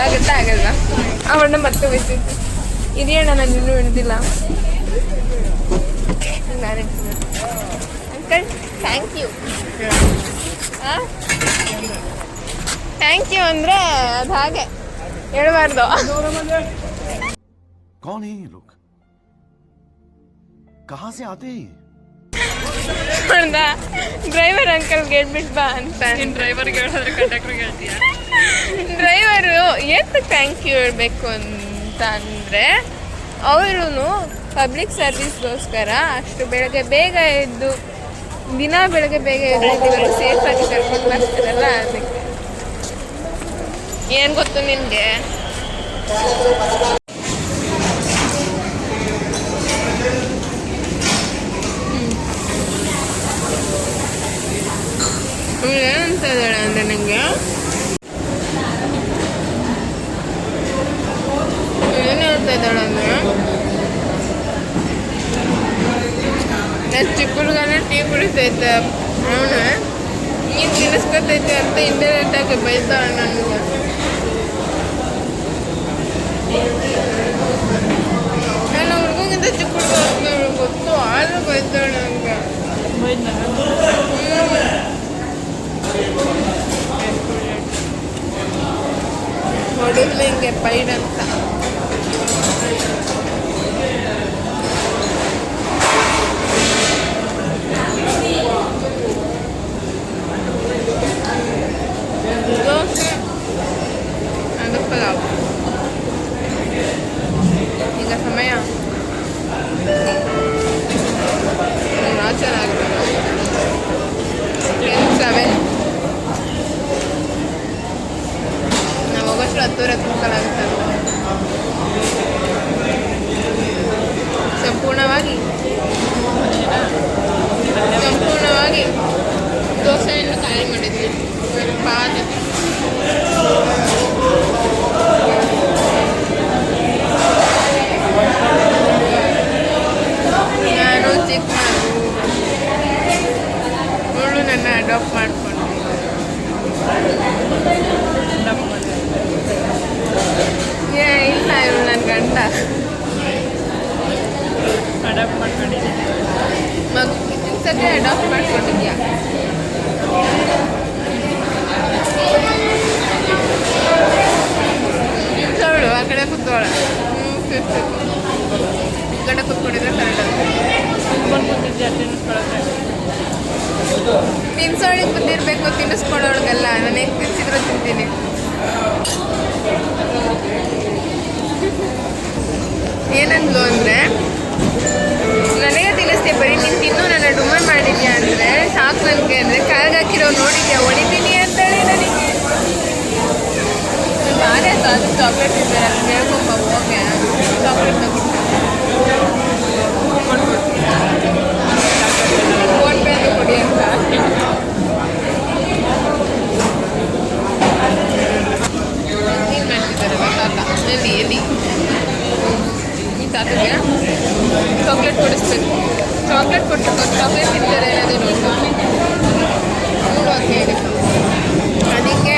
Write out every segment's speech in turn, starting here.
ಆಗುತ್ತಾ ಆಗಲ್ವಾ ಅವಣ್ಣ ಮತ್ತೆ ಬಿಟ್ಟಿತ್ತು ಇದೆಯಣ್ಣ ನಾನು ಇನ್ನೂ ಹಿಡ್ದಿಲ್ಲ uncle thank you thank you ಅಂದರೆ ಅದು ಹಾಗೆ ಹೇಳ್ಬಾರ್ದು कौन है ये लोग कहां से आते हैं ये? ನೋಡ್ದ ಡ್ರೈವರ್ ಅಂಕಲ್ ಹೇಳ್ಬಿಟ್ಟು ಬಾ ಅಂತ. ಡ್ರೈವರ್ಗೆ ಹೇಳಿದ್ರೆ ಕಂಡಕ್ಟರ್ಗೆ ಹೇಳ್ತೀಯ? ಡ್ರೈವರು ಎಷ್ಟು ಥ್ಯಾಂಕ್ ಯು ಹೇಳಬೇಕು ಅಂತ ಅಂದರೆ ಅವರು ಪಬ್ಲಿಕ್ ಸರ್ವಿಸ್ಗೋಸ್ಕರ ಅಷ್ಟು ಬೆಳಗ್ಗೆ ಬೇಗ ಎದ್ದು ದಿನ ಬೆಳಗ್ಗೆ ಬೇಗ ಎದ್ದು ಸೇಫಾಗಿ ಕರ್ಕೊಂಡು ಬರ್ತಾರಲ್ಲ ಅದಕ್ಕೆ. ಏನು ಗೊತ್ತು ನಿನಗೆ ನನಗೆ ಏನು ಹೇಳ್ತಾ ಇದ್ದಾಳೆ ಅಂದರೆ ನಾನು ಚಿಕ್ಕ ಹುಡುಗನ ಟೀ ಕುಡಿತೈತೆ ಅವನು ನೀನು ತಿನ್ನಿಸ್ಕೊತೈತೆ ಅಂತ ಇಂಡೈರೆಕ್ಟ್ ಆಗಿ ಬೈತಾಳೆ ನನಗೆ ನಾನು ಹುಡುಗಂಗಿಂತ ಚಿಕ್ಕ ಹುಡುಗ ಅಂತ ಅವ್ಳಿಗೆ ಗೊತ್ತು ಆದರೂ ಬೈತಾಳೆ ನನಗೆ ಹೊಡಿದ್ಲು ಹಿಂಗೆ ಪೈಡ್ ಅಂತ ದೋಸೆ ಅದು ಪಲಾವ್ ಈಗ ಸಮಯ ಕಡೆ ಕೂತ್ಕೊಂಡಿದ್ರೆ ಕೂತಿದ್ದೆ ತಿನ್ನಿಸ್ಕೊಳಕ್ಕೆ ತಿನ್ಸೋಳಿಗೆ ಬಂದಿರಬೇಕು ತಿನ್ನಿಸ್ಕೊಡೋಳಿಗೆಲ್ಲ ನಾನು ಹೆಂಗೆ ತಿನ್ಸಿದ್ರು ತಿಂತೀನಿ. ಏನಂದ್ಲು ಅಂದರೆ, ನನಗೆ ತಿಳಿಸ್ತೀಯ ಬರೀ ನೀನು ತಿನ್ನು ನಾನು ಡುಮನ್ ಮಾಡಿದ್ಯಾ ಅಂದರೆ, ಸಾಕು ನನಗೆ ಅಂದರೆ, ಕಾಲ್ಗೆ ಹಾಕಿರೋ ನೋಡಿದ್ಯಾ? ಹೊಡಿತೀನಿ ಅಂತೇಳಿ ನನಗೆ. ನಾನೇ ಅದು ಚಾಕ್ಲೇಟ್ ಇದೆ ಹೇಳ್ಕೊಂಬ ಹೋಗೆ ಚಾಕ್ಲೇಟ್ ಫೋನ್ ಪೇ ಕೊಡಿ ಅಂತ ಏನು ಮಾಡ್ತಿದ್ದಾರೆ ತಾತ ಎಲ್ಲಿ ಎಲ್ಲಿ ಈ ತಾತಗೆ ಚಾಕ್ಲೇಟ್ ಕೊಡಿಸ್ಬೇಕು ಚಾಕ್ಲೇಟ್ ಕೊಟ್ಟು ಚಾಕ್ಲೇಟ್ ತಿಂತಾರೆ ಅನ್ನೋದು ನೋಡ್ಬೇಕು ನೋಡುವಾಗ ಹೇಗೆ ಅದಕ್ಕೆ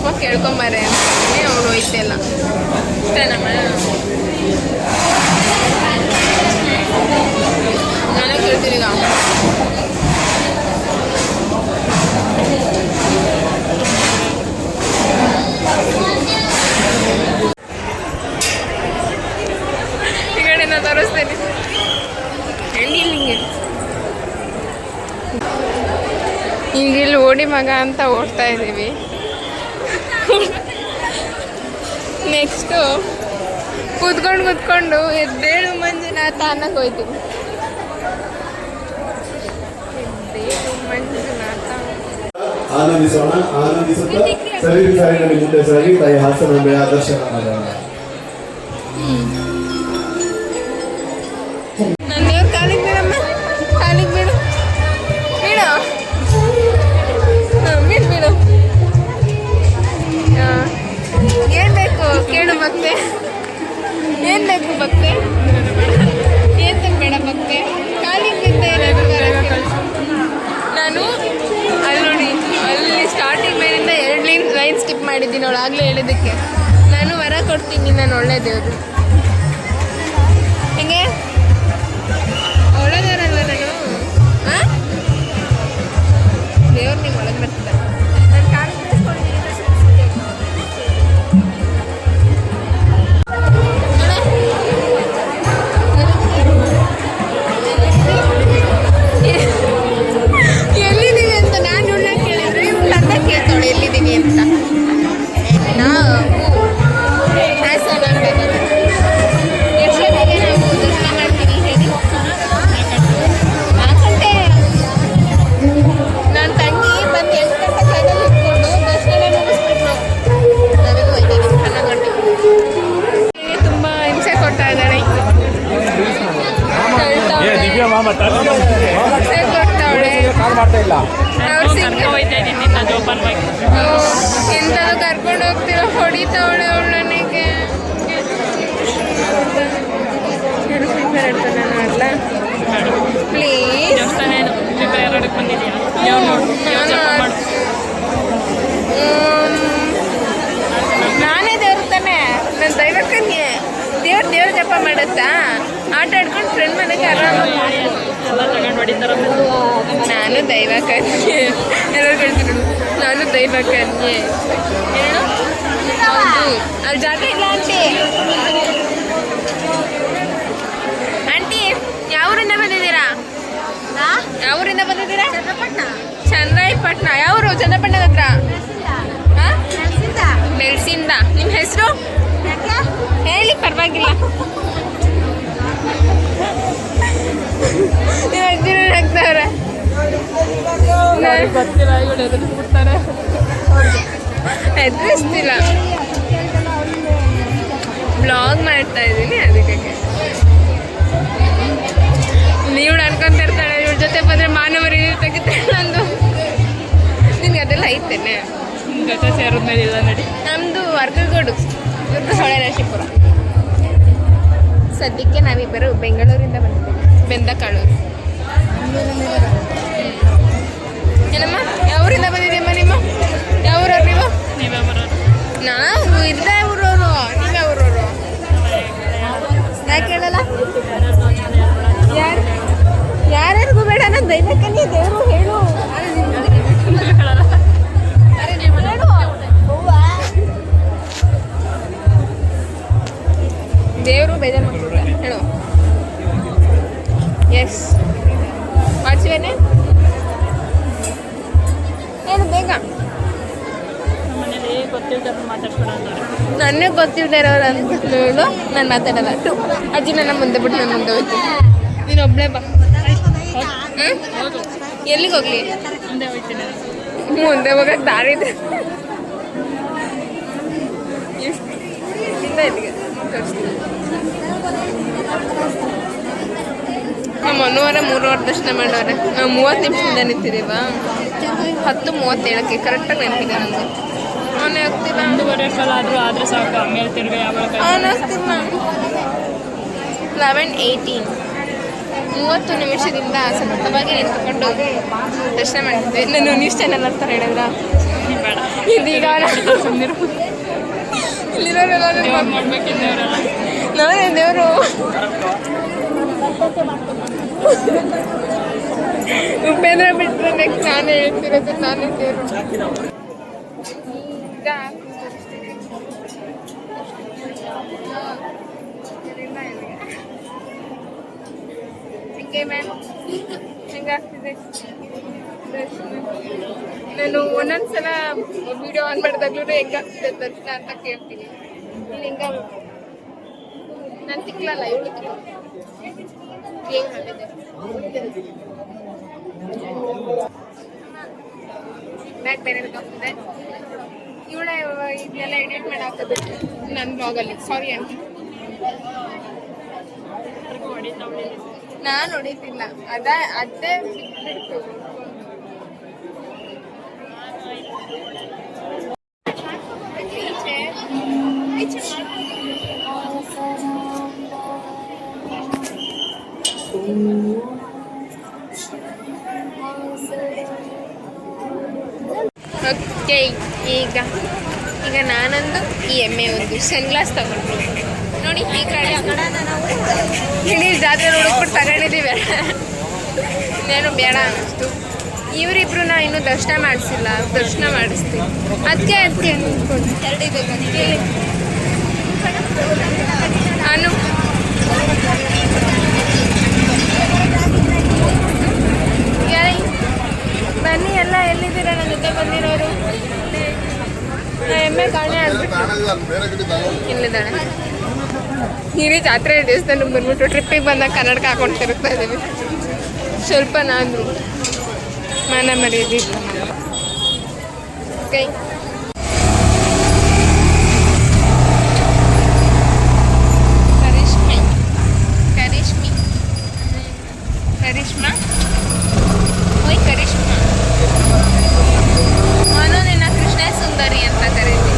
ಹೋಗಿ ಕೇಳ್ಕೊಂಬಾರೆ ಅಂತ ಅವಳು ಹೋಯ್ತಿಲ್ಲ ಇಷ್ಟೇನಮ್ಮ ನಾನೇ ಕೇಳ್ತೀನಿ ಈಗ ಈ ಕಡೆ ನಾನು ತೋರಿಸ್ತೇನೆ ಎಲ್ಲಿ ಹಿಂಗೆ ಈಗ ಇಲ್ಲಿ ಓಡಿ ಮಗ ಅಂತ ಓಡ್ತಾ ಇದ್ದೀವಿ. ನೆಕ್ಸ್ಟು ಕೂತ್ಕೊಂಡು ಕೂತ್ಕೊಂಡು ಎದ್ದೇಳು ಮಂಜುನಾಥ ಅನ್ನಕ್ಕೆ ಹೋಯ್ತೀವಿ. ಎದ್ದೇಳು ಮಂಜುನಾಥ. ಆನಂದಿಸೋಣ ಆನಂದಿಸುತ್ತಾ. ಸರಿ ಸಾಲಿನಲ್ಲಿ ಮುಂದೆ ಸಾಗಿ ತಾಯಿ ಹಾಸನಾಂಬೆಯ ದರ್ಶನ ಮಾಡೋಣ ಏನು ಬೇಕು ಭಕ್ತೆ? ಏನು ಬೇಡ ಭಕ್ತೆ? ಕಾಲಿಗೆ ಬಿದ್ದೆ ನಾನು ಅಲ್ಲಿ ನೋಡಿ, ಅಲ್ಲಿ ಸ್ಟಾರ್ಟಿಂಗ್ ಮೇಲಿಂದ ಎರಡು ಲೈನ್ ಲೈನ್ ಸ್ಕಿಪ್ ಮಾಡಿದ್ದೀನಿ ಅವಳು ಆಗಲೇ ಹೇಳಿದ್ದಕ್ಕೆ. ನಾನು ವರ ಕೊಡ್ತೀನಿ, ನಾನು ಒಳ್ಳೆ ದೇವರು. ಅಲ್ಲಿ ಜಾಗ ಇಲ್ಲ ಆಂಟಿ ಆಂಟಿ ಯಾವ ಊರಿಂದ ಬಂದಿದ್ದೀರಾ ಯಾವೂರಿಂದ ಬಂದಿದ್ದೀರಾ ಚಂದ್ರಾಯಪಟ್ಟಣ ಯಾವರು ಚಂದ್ರಪಟ್ಟಣದ ಹತ್ರ ಹಾಂ ಮೆಲ್ಸಿಂದ ನಿಮ್ಮ ಹೆಸರು? ಹೇಳಿ ಪರವಾಗಿಲ್ಲ. ನೀವು ಅಜ್ಜಿನ ಹಾಕ್ತಾವ್ರೆ ಗೊತ್ತಿಲ್ಲ ಬ್ಲಾಗ್ ಮಾಡ್ತಾ ಇದ್ದೀನಿ ಅದಕ್ಕೆ. ನೀವು ಅನ್ಕೊಂತಿರ್ತಾಳೆ ಇವ್ರ ಜೊತೆ ಬಂದರೆ ಮಾನವರಿ ತೆಗಿತಾಳೆ ನಂದು ನಿನ್ಗೆ ಅದೆಲ್ಲ ಐತೇನೆ? ಜೊತೆ ಸೇರಿದ್ಮೇಲೆ ಇಲ್ಲ ನೋಡಿ. ನಮ್ಮದು ವರ್ಗಗೋಡು ಇವ್ರದ್ದು ಹೊಳೆರಾಶಿಪುರ ಸದ್ಯಕ್ಕೆ ನಾವಿಬ್ಬರು ಬೆಂಗಳೂರಿಂದ ಬಂದಿದ್ದೀವಿ ಬೆಂದಕಾಳೂರು. ಏನಮ್ಮ ಯಾವೂರಿಂದ ಬಂದಿದ್ದೀಯಮ್ಮ ನನಗೆ ಗೊತ್ತಿಲ್ಲದೆ ಇರೋರು ಹೇಳು ನಾನು ಮಾತಾಡಲ್ಲ. ಟು. ಅಜ್ಜಿ ನನ್ನ ಮುಂದೆ ಬಿಟ್ಟು ನನ್ನ ಮುಂದೆ ಹೋಗ್ತೀನಿ ನೀನು ಒಬ್ಬಳೇ ಬಾ? ಎಲ್ಲಿಗೆ ಹೋಗ್ಲಿ? ಮುಂದೆ ಹೋಗಕ್ಕೆ ದಾರಿ ಇದೆ. ಮನುವಾರ ಮೂರುವರೆ ದರ್ಶನ ಮಾಡೋರೆ. ಮೂವತ್ತು ನಿಮಿಷದಿಂದ ನಿಂತಿದ್ದೀವ? ಹತ್ತು ಮೂವತ್ತೇಳಕ್ಕೆ. ಕರೆಕ್ಟಾಗಿ ನೆನಪಿದೆ ನನಗೆ ಅವನೇ ಹೋಗ್ತಿಲ್ಲ ಒಂದೂವರೆ ಫಲ ಆದರೂ ಆದರೆ ಸಾಕು ಆಮೇಲೆ ತಿರ್ಗಿ ಯಾವಾಗ ಅವನು ಹೋಗ್ತಿಲ್ಲ ಲೆವೆನ್ ಏಯ್ಟೀನ್ ಮೂವತ್ತು ನಿಮಿಷದಿಂದ ಸತತವಾಗಿ ನಿಂತುಕೊಂಡು ದರ್ಶನ ಮಾಡಿದ್ವಿ ನಾನು ನ್ಯೂಸ್ ಚಾನಲ್ ಅಂತ ಹೇಳಿದ್ರ? ಇದೀಗ ಇಲ್ಲಿರೋರೆಲ್ಲ ನಾನೇ ದೇವರು ಉಪೇಂದ್ರ ಬಿಟ್ಟರೆ ನೆಕ್ಸ್ಟ್ ನಾನೇ ಹೇಳ್ತಿರೋದು ನಾನೇ ದೇವರು. ಹೆಂಗೆ ಮ್ಯಾಮ್. ಹೆಂಗಾಗ್ತಿದೆ. ನಾನು ಒಂದೊಂದ್ಸಲ ವಿಡಿಯೋ ಆನ್ ಮಾಡಿದಾಗ್ಲೂ ಹೆಂಗಾಗ್ತಿದೆ ದರ್ಶನ ಅಂತ ಕೇಳ್ತೀನಿ. ನೀನು ಹೆಂಗಾಗುತ್ತೆ ನಾನು ತಿಕ್ಕಲಲ್ಲ ಇವಳು ಬ್ಯಾಗ್ ಬೇರೆ ಹೋಗ್ತಿದೆ ಇವಳೇ ಇದನ್ನೆಲ್ಲ ಎಡಿಟ್ ಮಾಡಿ ಹಾಕೋದು ನನ್ನ ಬ್ಲಾಗಲ್ಲಿ ಸಾರಿ ಅಂತ. ನಾನು ಹೊಡಿತಿಲ್ಲ ಅದ ಅದೇ ಬಿಟ್ಟು ಈಗ ಈಗ ನಾನೊಂದು ಈ ಎಮ್ಮೆ ಒಂದು ಸನ್ಗ್ಲಾಸ್ ತಗೊಂಡು ನೋಡಿ ಈ ಕಡೆ ಇಡೀ ಜಾತ್ರೆ ನೋಡ್ಬಿಟ್ಟು ತಗೊಂಡಿದ್ದೀವಿ. ಇನ್ನೇನು ಬೇಡ ಅನ್ನಿಸ್ತು. ಇವರಿಬ್ರು ನಾ ಇನ್ನೂ ದರ್ಶನ ಮಾಡಿಸಿಲ್ಲ ದರ್ಶನ ಮಾಡಿಸ್ತೀವಿ. ಅದಕ್ಕೆ ಅದಕ್ಕೆ ನಾನು ಬನ್ನಿ ಎಲ್ಲ ಎಲ್ಲಿದ್ದೀರ ನನ್ನ ಜೊತೆ ಬಂದಿರೋರು? ಎಮ್ಮೆ ಕಾಣೆ ಆಗ್ಬಿಟ್ಟು ಇಲ್ಲಿದ್ದಾಳೆ. ಹಿರಿ ಜಾತ್ರೆ ದೇವಸ್ಥಾನ ಬಂದ್ಬಿಟ್ಟು ಟ್ರಿಪ್ಪಿಗೆ ಬಂದಾಗ ಕನ್ನಡಕ ಹಾಕೊಂಡು ತಿರುಗ್ತಾ ಇದ್ದೀವಿ. ಸ್ವಲ್ಪ ನಾನು ಮನ ಮರ್ಯಾದೆ ಓಕೆ ಕರಿಷ್ಮೆ ಕರಿಷ್ಮಿ ಕರಿಷ್ಮಾ ಓಯ್ ಕರಿಷ್ಮಾ ನಾನು ನಿನ್ನ ಕೃಷ್ಣ ಸುಂದರಿ ಅಂತ ಕರೀತೀನಿ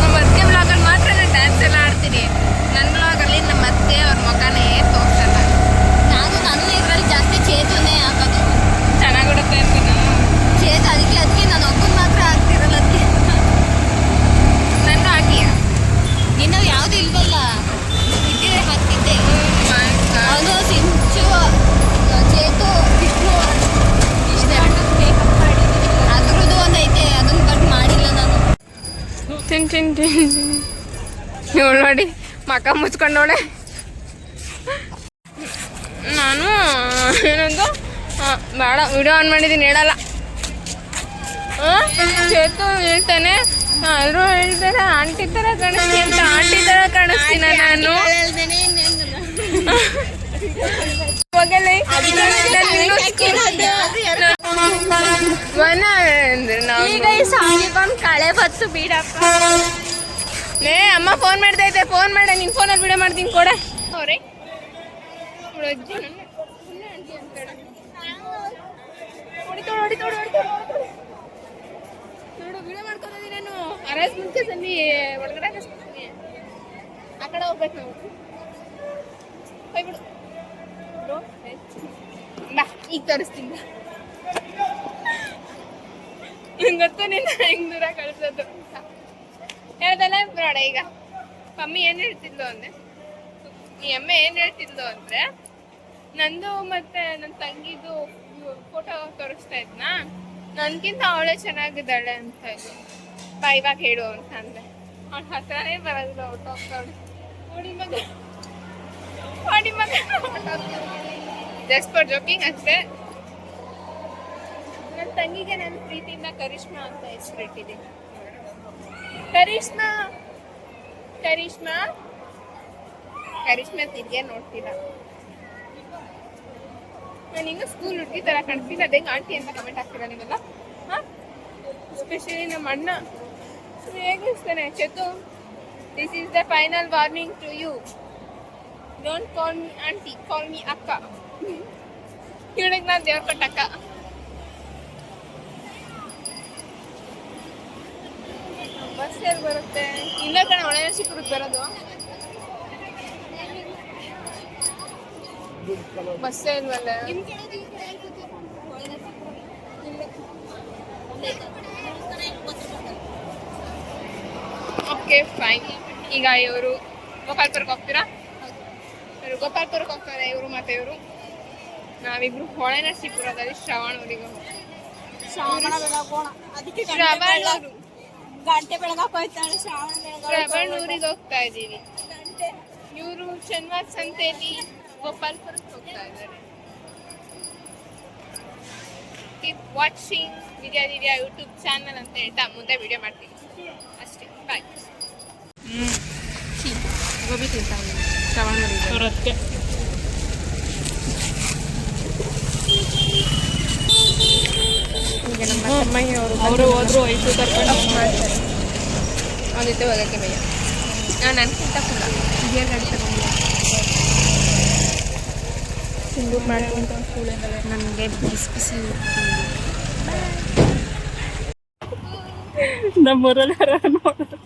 ನಮ್ಮ ಅತ್ತೆ ಬ್ಲಾಗಲ್ಲಿ ಮಾತ್ರ ನಾನು ಡ್ಯಾನ್ಸ್ ಎಲ್ಲ ಆಡ್ತೀನಿ ನನ್ನ ಬ್ಲಾಗಲ್ಲಿ ನಮ್ಮ ಅತ್ತೆ ಅವ್ರ ಮಗನೇ ತೋರ್ಸಲ್ಲ ನಾನು ನಾನು ಇದ್ರಲ್ಲಿ ಜಾಸ್ತಿ ಚೇತುನೇ ಹಾಕೋದು ಚೆನ್ನಾಗಿಡುತ್ತೆ ಅಂತೀನಿ ಚೇತು ಅದಕ್ಕೆ ಅದಕ್ಕೆ ನಾನು ಒಬ್ಬನ್ ಮಾತ್ರ ಆಗ್ತಿರಲ್ಲ ಅದಕ್ಕೆ ನನ್ನ ಹಾಕಿಯ ಇನ್ನು ಯಾವ್ದು ಇಲ್ವಲ್ಲ ಇದ್ದಿದ್ರೆ ಹಾಕ್ತಿದ್ದೆ ಅವನು ಸಿಂಚು ಚೇತು ವಿಷ್ಣು ಇಷ್ಟೇ ಅದ್ರದ್ದು ಒಂದು ಐತೆ ಅದನ್ನ ಕಟ್ ಮಾಡಿಲ್ಲ ನಾನು ಚಿನ್ ಚಿನ್ ಚಿನ್ ಇವಳು ನೋಡಿ ಮಕ ಮುಚ್ಕೊಂಡವಳೆ ನಾನು ಏನಂದು? ಬೇಡ ವಿಡಿಯೋ ಆನ್ ಮಾಡಿದ್ದೀನಿ ಹೇಳಲ್ಲ. ಚೇತು ಹೇಳ್ತಾನೆ. ಎಲ್ಲರೂ ಹೇಳ್ತಾರೆ ಆಂಟಿ ಥರ ಕಾಣಿಸ್ತೀನಿ ಅಂತ ಆಂಟಿ ಥರ ಕಾಣಿಸ್ತೀನ ನಾನು? ವನ ಅಂದ್ರೆ ನಾವು ಕಳೆ ಬತ್ತು ಬಿಡಪ್ಪ. ಲೇ ಅಮ್ಮ ಫೋನ್ ಮಾಡ್ತಾ ಇದ್ದೆ ಫೋನ್ ಮಾಡ ನಿನ್ ಫೋನಲ್ಲಿ ವಿಡಿಯೋ ಮಾಡ್ತೀನಿ ಕೊಡ. ಅವ್ರೆ. ನಾನು. ಆ ಕಡೆ ಹೋಗ್ಬೇಕು ನಾವು. ಬಾ ಈಗ ತೋರಿಸ್ತೀನಿ. ನಂಗೆ ಗೊತ್ತು ನಿನ್ನ ಹೆಂಗ್ ದೂರ ಕಳ್ಸೋದು ಬೇಡ ಈಗ. ಮಮ್ಮಿ ಏನು ಹೇಳ್ತಿದ್ಲು ಅಂದ್ರೆ, ಈ ಅಮ್ಮ ಏನು ಹೇಳ್ತಿದ್ಲು ಅಂದ್ರೆ, ನಂದು ಮತ್ತೆ ನನ್ನ ತಂಗಿದು ಫೋಟೋ ತೋರಿಸ್ತಾ ಇದ್ನಾ, ನನ್ಗಿಂತ ಅವಳೇ ಚೆನ್ನಾಗಿದ್ದಾಳೆ ಅಂತ ಇದ್ಲು ಬಾ ಹೇಳು ಅಂತ ಅಂದೆ. ಅವಳ ಹತ್ರನೇ ಬರೋದಿಲ್ಲ ಔಟ್ ಹೋಗ್ತಾವಳು ನೋಡಿ ಮಗ. ನೋಡಿ ಮಗ. ಜಸ್ಟ್ ಫಾರ್ ಜೋಕಿಂಗ್ ಅಷ್ಟೇ. ನನ್ನ ತಂಗಿಗೆ ನನ್ನ ಪ್ರೀತಿಯಿಂದ ಕರಿಷ್ಮಾ ಅಂತ ಹೆಸರಿಟ್ಟಿದ್ದೀನಿ ಕರಿಷ್ಮಾ ಕರಿಷ್ಮಾ? ಕರಿಷ್ಮಾ ತಿರ್ಗೆ ನೋಡ್ತೀರಾ? ನಾನು ಇನ್ನೂ ಸ್ಕೂಲ್ ಹುಡುಗಿ ತರ ಕಾಣಿಸ್ತೀನಿ ಅದೇ ಆಂಟಿ ಅಂತ ಕಮೆಂಟ್ ಹಾಕ್ತೀರಾ ನೀವೆಲ್ಲ? ಹಾಂ? ಎಸ್ಪೆಷಲಿ ನಮ್ಮ ಅಣ್ಣ. ಹೇಗಿಸ್ತಾನೆ ಚತು this is the final warning to you don't call me aunty call me ಅಕ್ಕ. ಇವಳಿಗೆ ನಾನು ದೇವ್ರ ಕೊಟ್ಟಕ್ಕ ಬಸ್ ಎಲ್ಲಿ ಬರುತ್ತೆ. ಇಲ್ಲ ಕಣ ಒಳ್ಳೆ ಸಿಕ್ಕುರುತ್ತೆ ಬರೋದು. ಬಸ್ ಇಲ್ವಲ್ಲ? ಓಕೆ ಫೈನ್ ಈಗ ಇವರು ಗೋಪಾಲ್ಪುರಕ್ಕೆ ಹೋಗ್ತೀರಾ? ಇವರು ಗೋಪಾಲ್ಪುರಕ್ಕೆ ಹೋಗ್ತಾರೆ ಇವರು ಮತ್ತೆ ಇವರು. ನಾವಿಬ್ರು ಶ್ರವಣ ಊರಿಗೆ ಹೋಗ್ತೀವಿ ಶ್ರಾವಣ ಅದಕ್ಕೆ ಶ್ರವಣ ಗಂಟೆ ಬೆಳಗಾಕ್ ಹೋಯ್ತಾಳೆ ಶ್ರಾವಣ ಶ್ರವಣ ಊರಿಗೆ ಹೋಗ್ತಾ ಇದ್ದೀವಿ. ಇವರು ಶನಿವಾರ ಸಂತೆಯಲ್ಲಿ ಗೋಪಾಲ್ಪುರಕ್ಕೆ ಹೋಗ್ತಾ ಇದ್ದಾರೆ. Keep watching Vidya Divya YouTube channel ಅಂತ ಹೇಳ್ತಾ ಮುಂದೆ ವಿಡಿಯೋ ಮಾಡ್ತೀನಿ. ಅಷ್ಟೇ. ಬಾಯ್ ಗೋಬಿ ತಿಂತಾವೆ ಶ್ರವಣ ಊರಿಗೆ ಅವ್ರ ಅದಕ್ಕೆ ಈಗ ನಮ್ಮ ತಮ್ಮಯ್ಯ ಅವರು ಅವರು ಹೋದ್ರು ಐದು ಕರ್ಕೊಂಡು ಮಾಡ್ತಾರೆ. ಅವ್ನ ಜೊತೆ ಹೋಗಕ್ಕೆ ಭಯ ನಾನು ನನಗಿಂತ ಕೂಡ ಬಿಯರ್ ಗಾಡಿ ತಗೊಂಡು ತಿಂದು ಮಾಡ್ಕೊಂತ ನನಗೆ ಬಿಸಿ ಬಿಸಿ ನಮ್ಮೂರಲ್ಲಿ ಯಾರು ನೋಡಿದ್ರು